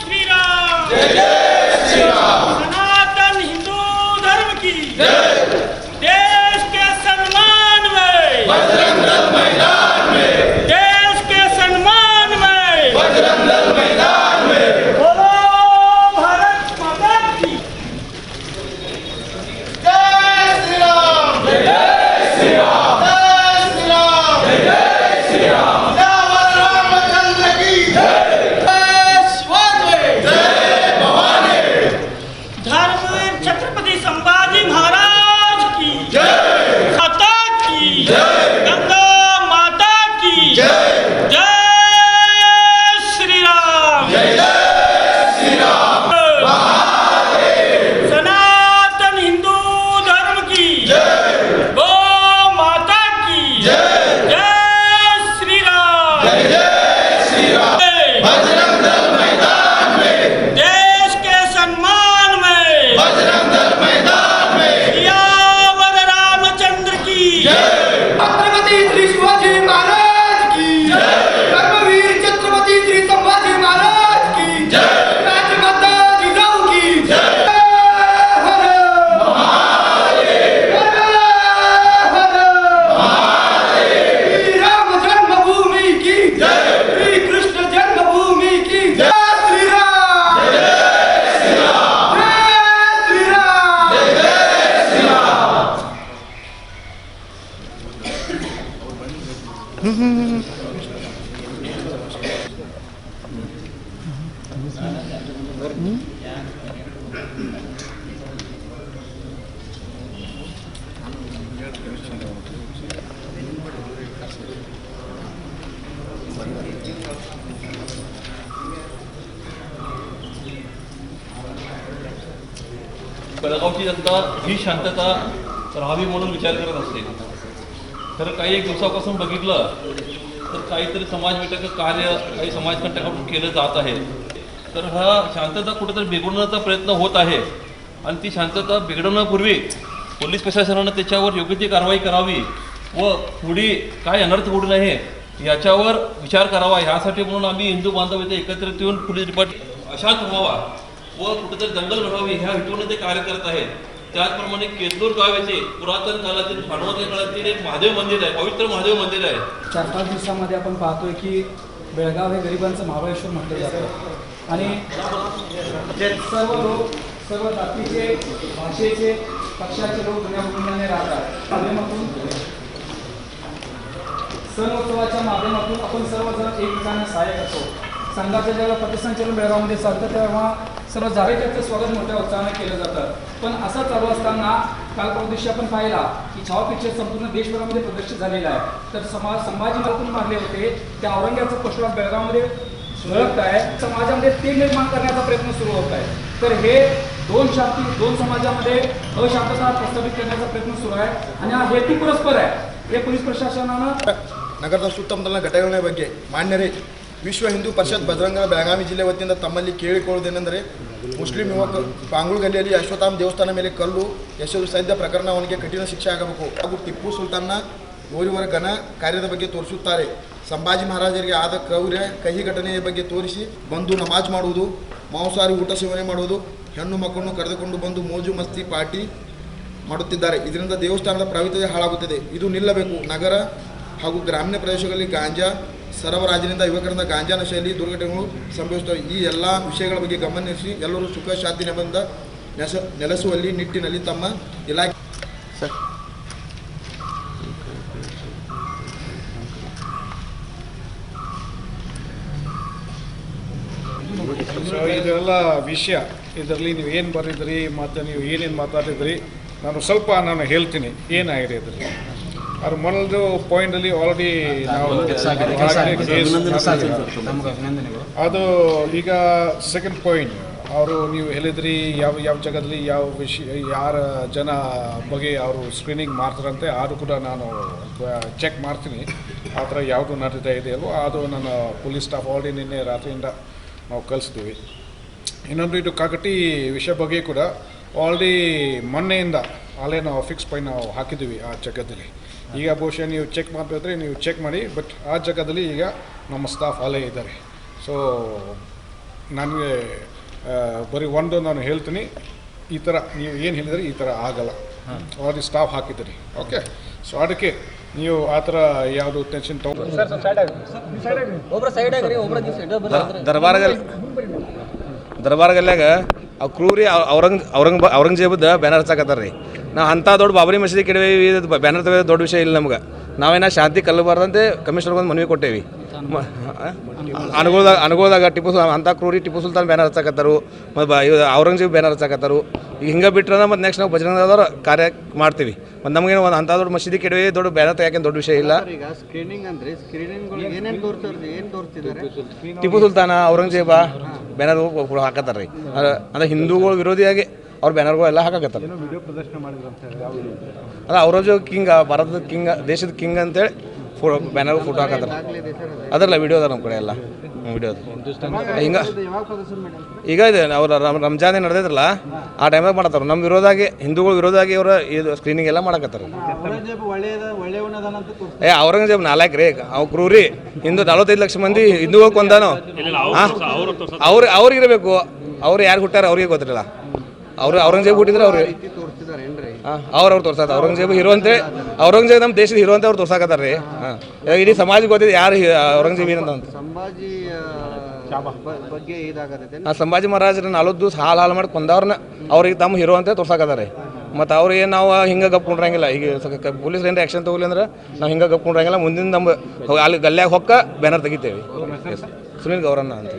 श्री राम सनातन हिंदू धर्म की बेळगावची जनता ही शांतता राहावी म्हणून विचार करत असते. खरं काही एक दिवसापासून बघितलं तर काहीतरी समाजविटक कार्य काही समाजकंटकाकडून केलं जात आहे. तर हा शांतता कुठेतरी बिघडवण्याचा प्रयत्न होत आहे. आणि ती शांतता बिघडवण्यापूर्वी पोलीस प्रशासनानं त्याच्यावर योग्य ती कारवाई करावी व पुढे काय अनर्थ होऊ नये याच्यावर विचार करावा. ह्यासाठी म्हणून आम्ही हिंदू बांधव इथे एकत्रित येऊन पोलीस डिपार्टमेंट अशांत व्हावा व कुठेतरी दंगल घडवावी ह्या हेतूने ते कार्य करत आहेत. त्याचप्रमाणे केतूर गाव येथे पुरातन काळातील भांडवती काळातील एक महादेव मंदिर आहे पवित्र महादेव मंदिर आहे. चार पाच दिवसामध्ये आपण पाहतोय की बेळगाव हे गरिबांचं महाबळेश्वर म्हटलं जातं. आणि सर्व लोक सर्व जातीचे भाषेचे पक्षाचे लोक दुनियाभूमीने राहतात. माध्यमातून सण उत्सवाच्या माध्यमातून आपण सर्वजण एकमेकांना सहाय्य करतो. संघाचं जेव्हा पथसंचलन बेळगावमध्ये चालतं तेव्हा सर्व जावेच्याचं स्वागत मोठ्या उत्साहाने केलं जातं. पण असं चालू असताना काल परदेशी आपण पाहिला की छाव पिक्चर संपूर्ण देशभरामध्ये प्रदर्शित झालेला आहे. तर समाज संभाजी मालकून मारले होते. त्या औरंगाचं पशुराज बेळगावमध्ये सुरळत आहे. समाजामध्ये ते निर्माण करण्याचा प्रयत्न सुरू होत आहे. तर हे दोन शांती दोन समाजामध्ये अशांतता प्रस्थापित करण्याचा प्रयत्न सुरू आहे. आणि हा हेतू पुरस्पर आहे. हे पोलीस प्रशासनानं नगरचा उत्तम त्यांना घटावण्याबद्दल मान्य रे. ವಿಶ್ವ ಹಿಂದೂ ಪರಿಷತ್ ಬಜರಂಗ ಬೆಳಗಾವಿ ಜಿಲ್ಲೆ ವತಿಯಿಂದ ತಮ್ಮಲ್ಲಿ ಕೇಳಿಕೊಳ್ಳುವುದೇನೆಂದರೆ ಮುಸ್ಲಿಂ ಯುವಕ ಪಾಂಗುಳ್ ಗಲ್ಲಿಯಲ್ಲಿ ಅಶ್ವತ್ಥಾಮ್ ದೇವಸ್ಥಾನ ಮೇಲೆ ಕಲ್ಲು ಎಸೆದು ಸದ್ಯ ಪ್ರಕರಣ ಅವನಿಗೆ ಕಠಿಣ ಶಿಕ್ಷೆ ಆಗಬೇಕು. ಹಾಗೂ ಟಿಪ್ಪು ಸುಲ್ತಾನ್ನ ಓರಿವರ ಘನ ಕಾರ್ಯದ ಬಗ್ಗೆ ತೋರಿಸುತ್ತಾರೆ. ಸಂಭಾಜಿ ಮಹಾರಾಜರಿಗೆ ಆದ ಕ್ರೌರ್ಯ, ಕಹಿ ಘಟನೆಯ ಬಗ್ಗೆ ತೋರಿಸಿ ಬಂದು ನಮಾಜ್ ಮಾಡುವುದು ಮಾಂಸಾರಿ ಊಟ ಸೇವನೆ ಮಾಡುವುದು, ಹೆಣ್ಣು ಮಕ್ಕಳನ್ನು ಕರೆದುಕೊಂಡು ಬಂದು ಮೋಜು ಮಸ್ತಿ ಪಾರ್ಟಿ ಮಾಡುತ್ತಿದ್ದಾರೆ. ಇದರಿಂದ ದೇವಸ್ಥಾನದ ಪವಿತ್ರತೆ ಹಾಳಾಗುತ್ತದೆ. ಇದು ನಿಲ್ಲಬೇಕು. ನಗರ ಹಾಗೂ ಗ್ರಾಮೀಣ ಪ್ರದೇಶಗಳಲ್ಲಿ ಗಾಂಜಾ ಸರಬರಾಜಿನಿಂದ ಯುವಕರಿಂದ ಗಾಂಜಾ ನಶೆಯಲ್ಲಿ ದುರ್ಘಟನೆಗಳು ಸಂಭವಿಸುತ್ತವೆ ಈ ಎಲ್ಲ ವಿಷಯಗಳ ಬಗ್ಗೆ ಗಮನಿಸಿ ಎಲ್ಲರೂ ಸುಖ ಶಾಂತಿ ನೆಮ್ಮದಿಯಿಂದ ನೆಸ ನೆಲೆಸುವಲ್ಲಿ ನಿಟ್ಟಿನಲ್ಲಿ ತಮ್ಮ ಇಲಾಖೆ ಸೊ ಇದೆಲ್ಲ ವಿಷಯ. ಇದರಲ್ಲಿ ನೀವು ಏನು ಬರೆದಿದ್ರಿ ಮತ್ತು ನೀವು ಏನೇನು ಮಾತಾಡಿದ್ರಿ ನಾನು ಸ್ವಲ್ಪ ನಾನು ಹೇಳ್ತೀನಿ. ಏನಾಗಿದೆ ಇದರಲ್ಲಿ? ಅವ್ರ ಮೊದಲದು ಪಾಯಿಂಟಲ್ಲಿ ಆಲ್ರೆಡಿ ನಾವು. ಅದು ಈಗ ಸೆಕೆಂಡ್ ಪಾಯಿಂಟ್ ಅವರು ನೀವು ಹೇಳಿದ್ರಿ ಯಾವ ಯಾವ ಜಾಗದಲ್ಲಿ ಯಾವ ವಿಷಯ ಯಾರ ಜನ ಬಗ್ಗೆ ಅವರು ಸ್ಕ್ರೀನಿಂಗ್ ಮಾಡ್ತಾರಂತೆ ಅದು ಕೂಡ ನಾನು ಚೆಕ್ ಮಾಡ್ತೀನಿ. ಆ ಥರ ಯಾವುದು ನಡೀತಾ ಇದೆ ಅಲ್ವೋ ಅದು ನಾನು ಪೊಲೀಸ್ ಸ್ಟಾಫ್ ಆಲ್ರೆಡಿ ನಿನ್ನೆ ರಾತ್ರಿಯಿಂದ ನಾವು ಕಲಿಸ್ತೀವಿ ಇನ್ನೊಂದು ಇದು ಕಾಕಟಿ ವಿಷಯ ಬಗ್ಗೆ ಕೂಡ ಆಲ್ರೆಡಿ ಮೊನ್ನೆಯಿಂದ ಅಲ್ಲೇ ನಾವು ಫಿಕ್ಸ್ ಪಾಯಿಂಟ್ ನಾವು ಹಾಕಿದ್ದೀವಿ ಆ ಜಾಗದಲ್ಲಿ. ಈಗ ಬಹುಶಃ ನೀವು ಚೆಕ್ ಮಾಡಬೇಕಾದ್ರೆ ನೀವು ಚೆಕ್ ಮಾಡಿ ಬಟ್ ಆ ಜಾಗದಲ್ಲಿ ಈಗ ನಮ್ಮ ಸ್ಟಾಫ್ ಅಲ್ಲೇ ಇದ್ದಾರೆ. ಸೊ ನನಗೆ ಬರೀ ಒಂದು ನಾನು ಹೇಳ್ತೀನಿ. ಈ ಥರ ನೀವು ಏನು ಹೇಳಿದರೆ ಈ ಥರ ಆಗಲ್ಲ. ಅವ್ರಿಗೆ ಸ್ಟಾಫ್ ಹಾಕಿದ್ದೀರಿ. ಓಕೆ ಸೊ ಅದಕ್ಕೆ ನೀವು ಆ ಥರ ಯಾವುದು ಟೆನ್ಷನ್ ತೊಗೊಂಡು ದರ್ಬಾರ್ಗಲ್ ದರ್ಬಾರ್ಗಲ್ಯಾಗ ಆ ಕ್ರೂರಿ ಔರಂಗ್ ಔರಂಗ್ ಔರಂಗಜೇಬದ ಬ್ಯಾನರ್ ಹಚ್ಚಾಕತ್ತಾರ ರೀ ನಾವು ಅಂಥ ದೊಡ್ಡ ಬಾಬರಿ ಮಸೀದಿ ಕೆಡವೇವಿ ಬ್ಯಾನರ್ ತೆಗೆದ ದೊಡ್ಡ ವಿಷಯ ಇಲ್ಲ ನಮ್ಗೆ. ನಾವೇನ ಶಾಂತಿ ಕಲ್ಲಬಾರ್ದಂತೆ ಕಮಿಷನರ್ಗೆ ಒಂದು ಮನವಿ ಕೊಟ್ಟೇವಿ? ಅನುಗುಳದಾಗ ಅನುಗುಳದಾಗ ಟಿಪ್ಪು ಸುಲ್ ಅಂಥ ಕ್ರೂರಿ ಟಿಪ್ಪು ಸುಲ್ತಾನ್ ಬ್ಯಾನರ್ ಹಚ್ಚಾಕತ್ತಾರು. ಮತ್ತು ಔರಂಗಜೇಬ್ ಬ್ಯಾನರ್ ಹಚ್ಚಾಕತ್ತಾರು. ಈಗ ಹಿಂಗೆ ಬಿಟ್ರೆ ಮತ್ತು ನೆಕ್ಸ್ಟ್ ನಾವು ಬಜರಂಗದವ್ರ ಕಾರ್ಯ ಮಾಡ್ತೀವಿ. ಮತ್ತು ನಮಗೇನು ಒಂದು ಅಂಥ ದೊಡ್ಡ ಮಸೀದಿ ಕೆಡವೆ ದೊಡ್ಡ ಬ್ಯಾನರ್ ಯಾಕೆ ದೊಡ್ಡ ವಿಷಯ ಇಲ್ಲ. ಟಿಪ್ಪು ಸುಲ್ತಾನ ಔರಂಗಜೇಬ ಬ್ಯಾನರ್ ಹಾಕತ್ತಾರ ರೀ ಅಂದ್ರೆ ಹಿಂದೂಗಳ ವಿರೋಧಿಯಾಗಿ ಅವ್ರ ಬ್ಯಾನರ್ಗಳು ಎಲ್ಲ ಹಾಕಕತ್ತಾರ. ಅಲ್ಲ ಔರಂಗಜೇಬ್ ಕಿಂಗ್ ಭಾರತದ ಕಿಂಗ್ ದೇಶದ ಕಿಂಗ್ ಅಂತೇಳಿ ಫೋ ಬ್ಯಾನರ್ ಫೋಟೋ ಹಾಕತ್ತಾರ. ಅದ್ರಲ್ಲ ವಿಡಿಯೋ ಅದ ನಮ್ಮ ಕಡೆ ಎಲ್ಲ ವಿಡಿಯೋ ಹಿಂಗ ಈಗ ಇದೆ ಅವ್ರ ರಮ್- ರಂಜಾನ್ ಏನು ನಡೆದಿದ್ರಲ್ಲ ಆ ಟೈಮಾಗ ಮಾಡತ್ತಾರ. ನಮ್ಮ ವಿರೋಧಾಗಿ ಹಿಂದೂಗಳ ವಿರೋಧಾಗಿ ಅವರ ಇದು ಸ್ಕ್ರೀನಿಂಗ್ ಎಲ್ಲ ಮಾಡಕತ್ತಾರ. ಔರಂಗಜೇಬ್ ಒಳ್ಳೆಯದ ಒಳ್ಳೆಯವನದಾನ ಅಂತ ತೋರಿಸ್ತಾರೆ. ಏ ಔರಂಗಜೇಬ್ ನಾಲ್ಕು ರೀ ಅವ್ ಕ್ರೂರಿ. ಹಿಂದೂ ನಲವತ್ತೈದು ಲಕ್ಷ ಮಂದಿ ಹಿಂದೂಗಳು ಕೊಂದಾನು ಅವ್ರು ಅವ್ರಿಗೆ ಇರಬೇಕು ಅವ್ರು ಯಾರು ಹುಟ್ಟಾರ ಅವ್ರಿಗೆ ಗೊತ್ತಿರಲ್ಲ. ಅವ್ರು ಔರಂಗಜೇಬ್ ಹುಟ್ಟಿದ್ರೆ ಅವ್ರು ಏನ್ರಿ? ಅವ್ರು ಅವ್ರು ತೋರ್ಸಾತ ಔರಂಗಜೇಬ್ ಹೀರೋ ಅಂತ ಔರಂಗಜೇಬ್ ನಮ್ಮ ದೇಶದ ಹೀರೋ ಅಂತ ಅವ್ರು ತೋರ್ಸಾಕತ್ತಾರ ರೀ. ಹಾಂ ಇಡೀ ಸಮಾಜಕ್ಕೆ ಗೊತ್ತಿದೆ ಯಾರು ಔರಂಗಜೇಬ್ ಏನಂತ ಅಂತ. ಸಂಭಾಜಿ ಆ, ಸಂಭಾಜಿ ಮಹಾರಾಜರ ನಾಲ್ಕು ದಿವಸ ಹಾಲು ಹಾಲು ಮಾಡಿ ಕೊಂದವ್ರನ್ನ ಅವ್ರಿಗೆ ತಮ್ಮ ಹೀರೋ ಅಂತ ತೋರ್ಸಾಕತ್ತಾರ ಮತ್ತು ಅವ್ರಿಗೆ ನಾವು ಹಿಂಗೆ ಗಪ್ ಕುಂಡ್ರಂಗಿಲ್ಲ ಈಗ ಪೊಲೀಸ್ ಏನು ಆ್ಯಕ್ಷನ್ ತಗೊಲಿ ಅಂದ್ರೆ ನಾವು ಹಿಂಗೆ ಗಪ್ ಕುಂಡ್ರಂಗಿಲ್ಲ ಮುಂದಿನ ನಮ್ಮ ಅಲ್ಲಿ ಗಲ್ಯಾಗ ಹೊಕ್ಕ ಬ್ಯಾನರ್ ತೆಗಿತೇವೆ. ಸುನಿಲ್ ಗೌರನ್ನ ಅಂತ.